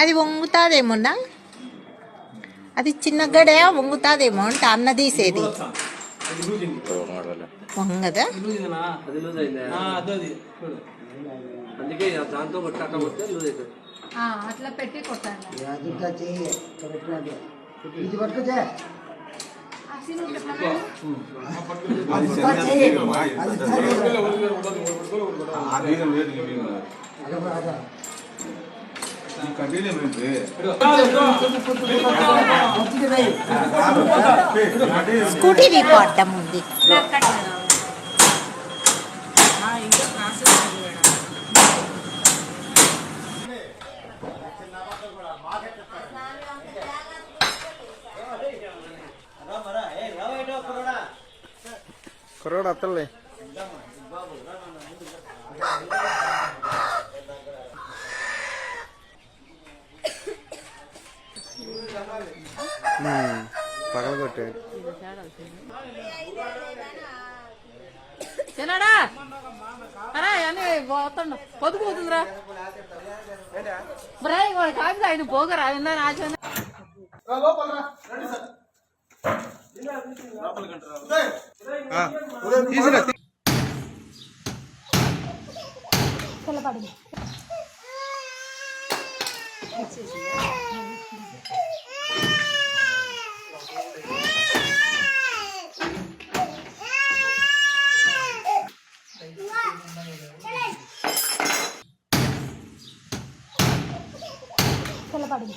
అది వంగుతాదేమోనా అది చిన్న గడే వంగుతాదేమో అంటే అన్న తీసేది. వంగదా? అందుకే దాంతో కొట్టాక కొడితే లూజ్ అవుతుంది. అట్లా పెట్టి కొట్టాలి ఆ సీటు కొట్టండి. అది శనగ తీగ, మా ఇది ఆ తీగ లేదు, ఈ తీగ లేదు. ఈ కడ్డీలే ఉంది. రాదు. ఏ, కడ్డీ ఉంది. స్కూటీ దీపు అడ్డం ఉంది నాకు కట్టండి. కుర్రోడు అత్తలే పగల కొట్టాడు చిన్నాడా అరే అని పోతుండ పొద్దు పోతుందిరా బ్రై వాడు కాదు ఆయన పోగరా சொல்லப்பாடுங்க சொல்லப்பாடுங்க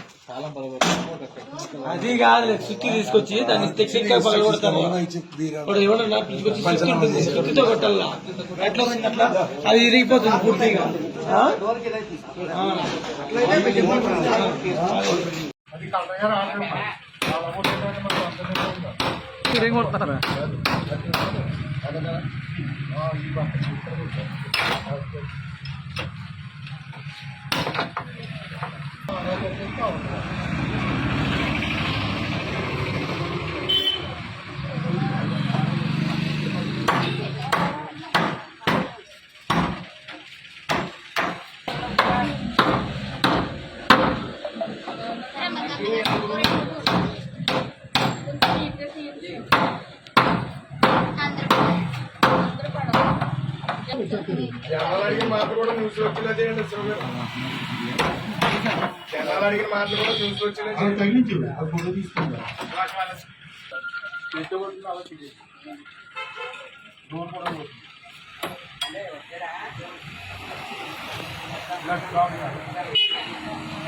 అది కాదు సుత్తి తీసుకొచ్చి దాన్ని టెక్నిక్ పగల కొడతాను ఇప్పుడు ఎవడన్నా పిలుచుకొచ్చి సుత్తి ఉంటుంది సుత్తితో కొట్టాల ఎట్లా ఉంది అట్లా అది ఇరిగిపోతుంది పూర్తిగా. ఆ? కొడతారా జనాలడిగిన మాటలు కూడా న్యూస్ వచ్చేలా చేయండి శివగారు జనాలు అడిగిన మాటలు కూడా న్యూస్ వచ్చేలా చేయండి.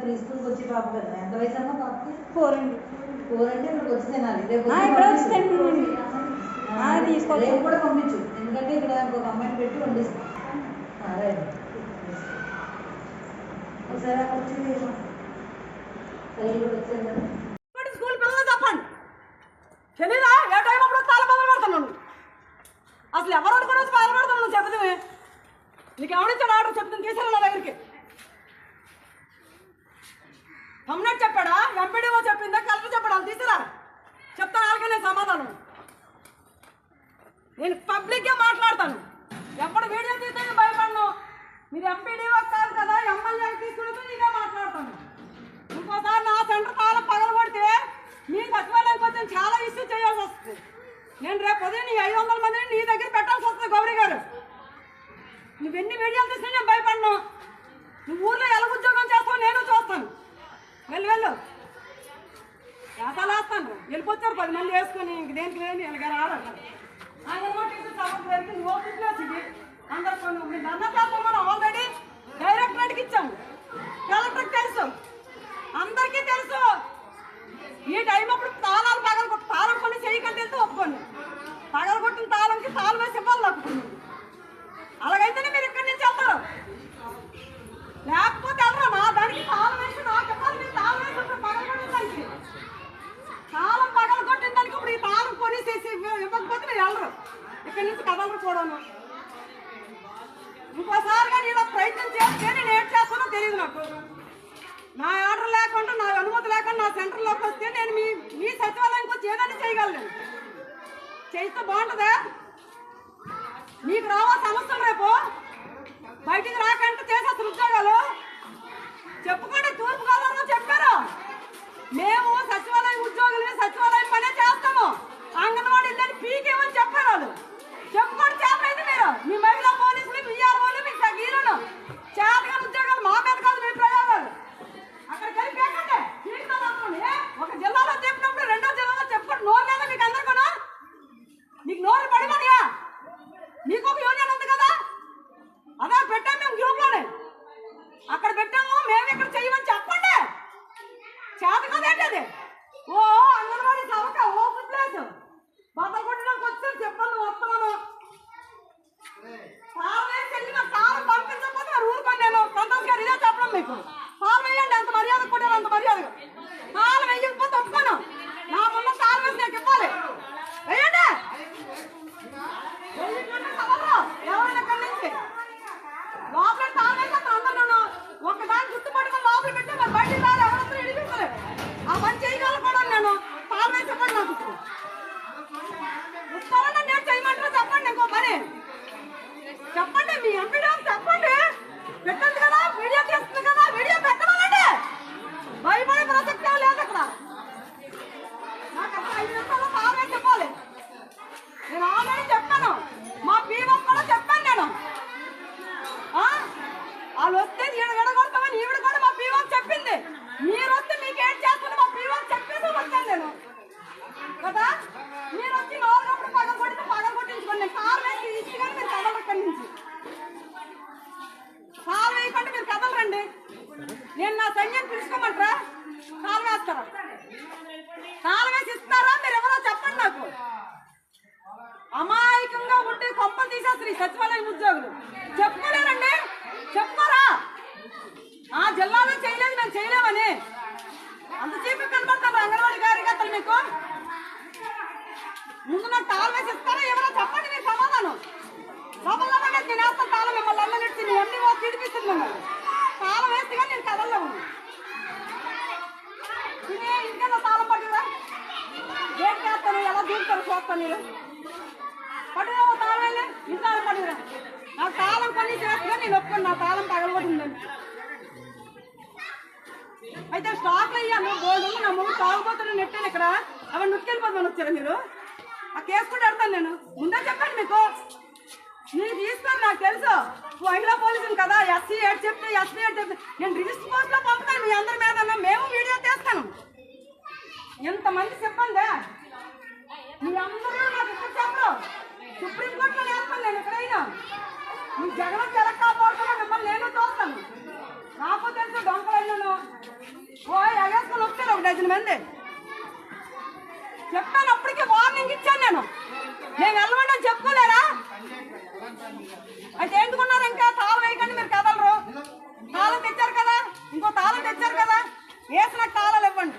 ప్రీ స్కూల్కి వచ్చే పాప కదా? ఎంత వయసు అమ్మా పాపకి? ఫోర్ అండి. ఫోర్ అంటే ఇక్కడికి వచ్చి తినాలి. రేపు రేపు కూడా పంపించు. ఎందుకంటే ఇక్కడ ఇంకొక అమ్మాయిని పెట్టి వండిస్తాం ఒకసారి వచ్చింది తల్లి కూడా వచ్చారు కదా తెలీదా? ఏ టైం అప్పుడు తాళ బదులు పడుతున్నాను? అసలు ఎవరు వచ్చి బాధ పడుతున్నాను చెప్పదే నీకు ఎవరిచ్చాడు ఆర్డర్ చెప్తాను తీసుకెళ్ళి నా దగ్గరికి. కమ్యూనిటీ చెప్పాడా? ఎంపీడీఓ చెప్పిందా? కలెక్టర్ చెప్పడా? తీసుకురా చెప్తాను అలాగే నేను సమాధానం. నేను పబ్లిక్గా మాట్లాడతాను. ఎప్పుడు వీడియో తీస్తే భయపడను. మీరు ఎంపీడీఓ కాదు కదా ఎమ్మెల్యే తీసుకుని నీకే మాట్లాడతాను. ఇంకోసారి నా సెంటర్ కాలం పగలగొడితే మీ సచివాలయం కొంచెం చాలా ఇష్యూ చేయాల్సి వస్తుంది. నేను రేపు ఉదయం నీ ఐదు వందల మందిని నీ దగ్గర పెట్టాల్సి వస్తుంది గౌరీ గారు. నువ్వెన్ని వీడియోలు తీసినా నేను భయపడను. నువ్వు ఊర్లో ఎలా ఉద్యోగం చేస్తావు నేను చూస్తాను. వెళ్ళు వెళ్ళు. వేసాలేస్తాను వెళ్ళిపోతారు పది మంది వేసుకొని ఇంక దేనికి లేని వెళ్ళగా రారు అందరు కొన్ని మీ మనం ఆల్రెడీ డైరెక్టరేట్కి ఇచ్చాము. కలెక్టర్కి తెలుసు. అందరికీ తెలుసు. ఈ టైం అప్పుడు తాళాలు పగలగొట్టు తాళం కొన్ని చేయకంటే వెళ్తే ఒప్పుకోండి పగలగొట్టిన తాళంకి తాళం వేసి ఇవ్వాలి నాకు అలాగైతేనే మీరు ఇక్కడి నుంచి వెళ్తారు లేకపోతే వెళ్ళరా నా దానికి తాళం వేసి నాకు ఇవ్వాలి మీరు తాళం వేసి ఉంటారు పగలు కొట్టిన దానికి తాళం పగలు కొట్టిన దానికి ఇప్పుడు ఈ తాళం కొనేసేసి ఇవ్వ- ఇవ్వకపోతే మీరు వెళ్ళరు ఇక్కడి నుంచి కదలరు కూడాను ఇంకోసారి కానీ ఇలా ప్రయత్నం చేస్తే నేను ఏం చేస్తానో తెలియదు నాకు నా ఆర్డర్ లేకుండా నా అనుమతి లేకుండా నా సెంటర్లోకి వస్తే నేను మీ మీ సచివాలయానికి వచ్చి ఏదైనా చేయగలను. చేస్తే బాగుంటుందా. మీకు రావా సమస్యలు రేపు? బయటికి రాకంటే చేసేస్తారు ఉద్యోగాలు చెప్పుకోండి తూర్పు గోదావరిలో చెప్పారు. మేము సచివాలయం ఉద్యోగులు సచివాలయం పనే చేస్తాము. అంగన్వాడీ ఇల్లని పీకేమని చెప్పారు వాళ్ళు చెప్పుకోండి చేపలేదు మీరు మీ మహిళా పోలీసులు మీ ఆర్ఓలు మీ సగీలను చేతగా ఉద్యోగాలు మా మీద కాదు మీ ప్రయోగాలు అక్కడ కలిపేకండి పీకుతాం అనుకోండి. ఏ? ఒక జిల్లాలో చెప్పినప్పుడు రెండో జిల్లాలో చెప్పుకోండి నోరు లేదా మీకు అందరికీ నీకు నోరు పడిపోయా నీకు ఒక యూనియన్ ఉంది కదా అదే పెట్టాము మేము గ్రూప్లోనే అక్కడ పెట్టాము మేము ఇక్కడ చేయమని చెప్పండి. చేత కదేంటి ఓ అంగన్వాడీ సవక ఓపెన్ ప్లేస్. బద్దలు కొట్టడానికి వచ్చారు చెప్పండి వస్తాను. తాళం పంపించకపోతే మరి ఊరుకోండి నేను. సంతోష్ గారు ఇదే చెప్పడం మీకు. తాళం వేయండి అంత మర్యాద కొట్టారు అంత మర్యాదగా సార్ వేయకపోతే ఒప్పుకోను నా సార్ వేసి నాకు ఇవ్వాలి వేయండి వేయకుండా కదలరు. ఎవరైనా ఇక్కడి నుంచి లోపల తాళం వేసి అక్కడ అందరూ ఒకదాని గుర్తుపట్టుకొని లోపల పెట్టి మరి బయటికి రాలి ఎవరందరూ ఇడిపించలేదు ఆ పని చేయగలను కూడా నేను తాళం వేసి ఇవ్వండి నాకు ఇప్పుడు. ఇస్తారని నేను చేయమంటారా చెప్పండి ఇంకో పని చెప్పండి మీ ఎంపీడీ చెప్పండి పెట్టండి కదా వీడియో తీస్తుంది కదా వీడియో పెట్టమనండి భయపడే ప్రసక్తే లేదు అక్కడ నాకు అక్కడ ఐదు నిమిషాలు తాళమే చెప్పాలి నేను ఆల్రెడీ చెప్పాను మా పీఓ కూడా చెప్పాను నేను ఆ? వాళ్ళు వస్తే ఈడ విడగొడతామని ఈవిడ కూడా మా పీఓ చెప్పింది మీరు వస్తే మీకు ఏం చేస్తుంది మా పీఓ చెప్పేసి వచ్చాను నేను కదా మీరు వచ్చి నాలుగప్పుడు పగల కొడితే పగల కొట్టించుకోండి నేను కారు వేసి ఇచ్చి కానీ మీరు కదలరు ఇక్కడి నుంచి కాలు వేయకుండా మీరు కదలరండి నేను నా సంఖ్యను పిలుచుకోమంటారా కాలు వేస్తారా కాలు వేసి ఇస్తారా మీరు ఎవరో చెప్పండి నాకు అమాయకంగా ఉంటే కొంపలు ఈ సచివాలయం ఉద్యోగులు. చెప్పుకోలేరండి? చెప్పుకోరా? ఆ జిల్లాలో చేయలేదు మేము చేయలేమని. అంత చీపు కనబడతారు అంగన్వాడీ కార్యకర్తలు మీకు. ముందు నాకు తాళం వేసి ఇస్తారా? ఎవరో చెప్పండి మీరు సమాధానం. లోపల నేను తినేస్తాను తాళం మిమ్మల్ని అల్లనెట్టి నువ్వు అన్ని ఓ తిడిపిస్తుంది మిమ్మల్ని. తాళం వేస్తే కానీ నేను కదల్లో ఉంది ఇదే ఇంటికన్నా తాళం పట్టుదా ఏం చేస్తాను ఎలా దూకుతారు చూస్తాను మీరు? పట్టుదా ఓ పడిరా. వెళ్ళి నాకు తాళం పని చేస్తున్నా నేను ఒప్పుకోను నా తాళం పగలగొట్టిందని అయితే స్టాక్ అయ్యాను గోల్డ్ నా ముందు తాగుబోతున్న నెట్టాను ఇక్కడ. అవన్నీ నుట్టుకెళ్ళిపోతాను వచ్చారా మీరు? ఆ కేసు కూడా పెడతాను నేను. ముందే చెప్పండి మీకు. మీరు తీసుకోండి నాకు తెలుసు. మహిళా పోలీసులు కదా ఎస్సీ ఏడు చెప్తే ఎస్సీ ఏడు చెప్తే. నేను రిజిస్టర్ పోస్ట్లో పంపుతాను మీ అందరి మీద మేము వీడియో తీస్తాను. ఎంతమంది చెప్పండి మీ అందరూ నాకు ఇప్పుడు చెప్పరు. సుప్రీంకోర్టులో లేకపోతే నేను ఎక్కడైనా? నువ్వు జగన్ జలక్ కాపాడుతున్నా మిమ్మల్ని నేను చూస్తాను నాకు తెలుసు డొంకలైనా ఓ ఎగేసుకొని వచ్చారు ఒక డజన్ మంది. చెప్పాను అప్పటికే వార్నింగ్ ఇచ్చాను నేను. నేను వెళ్ళమని అని చెప్పుకోలేరా? అయితే ఎందుకున్నారు ఇంకా? తాళం వేయకండి మీరు కదలరు. తాళం తెచ్చారు కదా? ఇంకో తాళం తెచ్చారు కదా? వేసిన తాళాలు ఇవ్వండి.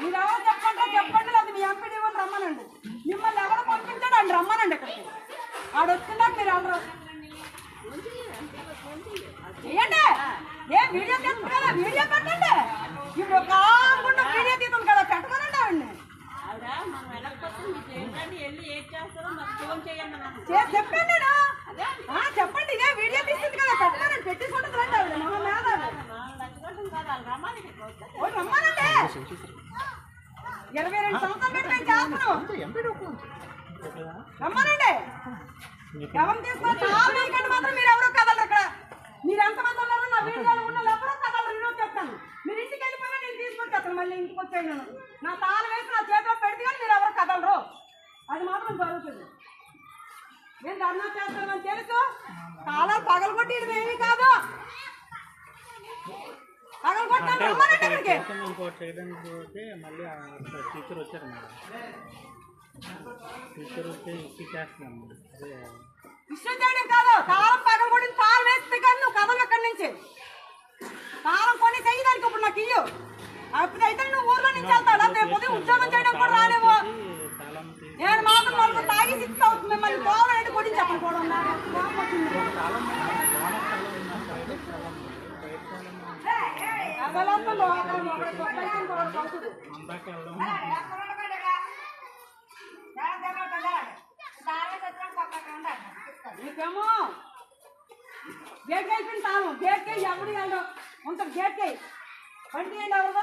మీరు ఆడ వచ్చిందాక మీరు చేయండి ఏ వీడియో తీస్తుంది కదా? వీడియో పెట్టండి. ఇప్పుడు ఒక ఆగుండా వీడియో తీస్తుంది కదా పెట్టమనండి ఆవిడ్ని. చే- చెప్పండి నేను ఆ, చెప్పండి. ఇదే వీడియో తీస్తుంది కదా పెట్టమనండి. పెట్టేసి ఉంటుంది రండి ఆవిడ మా మేధావి ఓ, రమ్మనండి. ఇరవై రెండు సంవత్సరాలు పెట్టి మేము చేస్తున్నాం రమ్మనండి. ఎవరు తీసుకొచ్చి ఆ మీకంటే మాత్రం మీరు ఎవరో కదలరు ఇక్కడ. మీరు ఎంతమంది ఉన్నారో నా వీడియోలో ఉన్న కదలరు నేను చెప్తాను. మీరు ఇంటికి వెళ్ళిపోయినా నేను తీసుకొచ్చేస్తాను మళ్ళీ ఇంటికి వచ్చాను నేను నా తాళ వేసి నా చేతిలో పెడితే కానీ కదలరు. అది మాత్రం జరుగుతుంది. నేను ధర్నా చేస్తానని తెలుసు. తాళాలు పగలగొట్టి ఇది ఏమీ కాదు. పగలగొట్టాను. రమ్మనండి ఇక్కడికి. మళ్ళీ టీచర్ వచ్చారు మేడం. చేస్తున్నాం. అదే. ఇష్టం చేయడం కాదు తాళం పగలగొట్టిన తాళం వేస్తే కానీ నువ్వు కదలు ఇక్కడి నుంచి. తాళం కొని చెయ్యడానికి ఇప్పుడు నాకు ఇయ్యు. అప్పుడైతే నువ్వు ఊర్లో నుంచి వెళ్తావు? రేపు ఉదయం ఉద్యోగం చేయడం కూడా రాలేవు. నేను మాత్రం నలుగురు తాగి ఇస్తావు మిమ్మల్ని పోవాలంటే కొట్టి చెప్పను కూడా ఉన్నా. కోపం వచ్చింది. తాళం లోన తాళం ఉందా బయట తాళం బయట తాళం అసలు లోపల లోపల బయట ఇంకోటి అవుతుంది. అందాక వెళ్ళడం నీకేమో? గేట్ అయిపోయింది తాను గేట్కి ఎవడు వెళ్ళడం. ఉంటారు గేట్కి ఏంటి ఎవరు